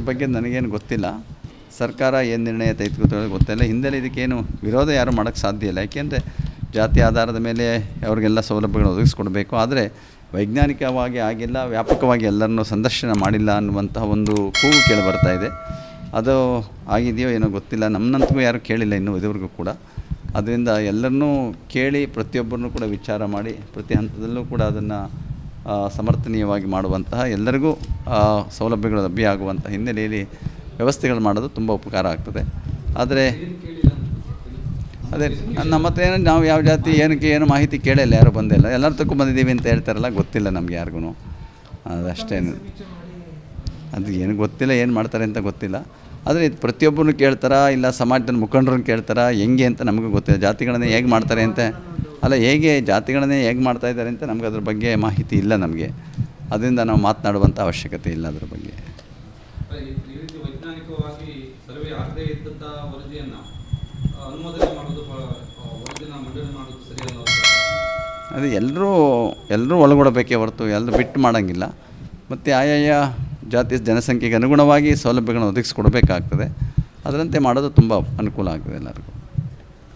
ಬಗ್ಗೆ ನನಗೇನು ಗೊತ್ತಿಲ್ಲ. ಸರ್ಕಾರ ಏನು ನಿರ್ಣಯ ತೆಗೆದುಕೊಳ್ತಾರೆ ಗೊತ್ತಿಲ್ಲ ಹಿಂದೆಲ್ಲ ಇದಕ್ಕೇನು ವಿರೋಧ ಯಾರು ಮಾಡೋಕ್ಕೆ ಸಾಧ್ಯ ಇಲ್ಲ. ಯಾಕೆಂದರೆ ಜಾತಿ ಆಧಾರದ ಮೇಲೆ ಅವ್ರಿಗೆಲ್ಲ ಸೌಲಭ್ಯಗಳು ಒದಗಿಸ್ಕೊಡ್ಬೇಕು. ಆದರೆ ವೈಜ್ಞಾನಿಕವಾಗಿ ಆಗಿಲ್ಲ, ವ್ಯಾಪಕವಾಗಿ ಎಲ್ಲರನ್ನೂ ಸಂದರ್ಶನ ಮಾಡಿಲ್ಲ ಅನ್ನುವಂತಹ ಒಂದು ಕೂಗು ಕೇಳಿ ಬರ್ತಾ ಇದೆ. ಅದು ಆಗಿದೆಯೋ ಏನೋ ಗೊತ್ತಿಲ್ಲ. ನಮ್ಮನಂತೂ ಯಾರೂ ಕೇಳಿಲ್ಲ ಇನ್ನೂ ಇದುವರೆಗೂ ಕೂಡ. ಅದರಿಂದ ಎಲ್ಲರನ್ನೂ ಕೇಳಿ ಪ್ರತಿಯೊಬ್ಬರನ್ನೂ ಕೂಡ ವಿಚಾರ ಮಾಡಿ, ಪ್ರತಿ ಹಂತದಲ್ಲೂ ಕೂಡ ಅದನ್ನು ಸಮರ್ಥನೀಯವಾಗಿ ಮಾಡುವಂತಹ ಎಲ್ಲರಿಗೂ ಸೌಲಭ್ಯಗಳು ಲಭ್ಯ ಆಗುವಂಥ ಹಿನ್ನೆಲೆಯಲ್ಲಿ ವ್ಯವಸ್ಥೆಗಳು ಮಾಡೋದು ತುಂಬ ಉಪಕಾರ ಆಗ್ತದೆ. ಆದರೆ, ಅದೇ, ನಮ್ಮ ಹತ್ರ ಏನು, ನಾವು ಯಾವ ಜಾತಿ, ಏನಕ್ಕೆ ಏನು ಮಾಹಿತಿ ಕೇಳಿಲ್ಲ, ಯಾರು ಬಂದಿಲ್ಲ. ಎಲ್ಲರೂ ತಕ್ಕೂ ಅಂತ ಹೇಳ್ತಾರಲ್ಲ, ಗೊತ್ತಿಲ್ಲ ನಮ್ಗೆ ಯಾರಿಗೂ ಅದಷ್ಟೇನು ಅದು ಏನು ಗೊತ್ತಿಲ್ಲ, ಏನು ಮಾಡ್ತಾರೆ ಅಂತ ಗೊತ್ತಿಲ್ಲ. ಆದರೆ ಇದು ಪ್ರತಿಯೊಬ್ಬರನ್ನು ಕೇಳ್ತಾರಾ, ಇಲ್ಲ ಸಮಾಜದ ಮುಖಂಡರನ್ನು ಕೇಳ್ತಾರಾ, ಹೆಂಗೆ ಅಂತ ನಮಗೂ ಗೊತ್ತಿಲ್ಲ. ಜಾತಿಗಳನ್ನು ಹೇಗೆ ಮಾಡ್ತಾರೆ ಅಂತ ಅಲ್ಲ ಹೇಗೆ ಜಾತಿಗಳನ್ನೇ ಹೇಗೆ ಮಾಡ್ತಾ ಇದ್ದಾರೆ ಅಂತ ನಮ್ಗೆ ಅದ್ರ ಬಗ್ಗೆ ಮಾಹಿತಿ ಇಲ್ಲ ನಮಗೆ. ಅದರಿಂದ ನಾವು ಮಾತನಾಡುವಂಥ ಅವಶ್ಯಕತೆ ಇಲ್ಲ ಅದ್ರ ಬಗ್ಗೆ. ಅದು ಎಲ್ಲರೂ ಎಲ್ಲರೂ ಒಳಗೊಡಬೇಕೇ ಹೊರತು ಎಲ್ಲರೂ ಬಿಟ್ಟು ಮಾಡೋಂಗಿಲ್ಲ. ಮತ್ತು ಆಯಾಯ ಜಾತಿ ಜನಸಂಖ್ಯೆಗೆ ಅನುಗುಣವಾಗಿ ಸೌಲಭ್ಯಗಳನ್ನು ಒದಗಿಸ್ಕೊಡ್ಬೇಕಾಗ್ತದೆ. ಅದರಂತೆ ಮಾಡೋದು ತುಂಬ ಅನುಕೂಲ ಆಗ್ತದೆ ಎಲ್ಲರಿಗೂ.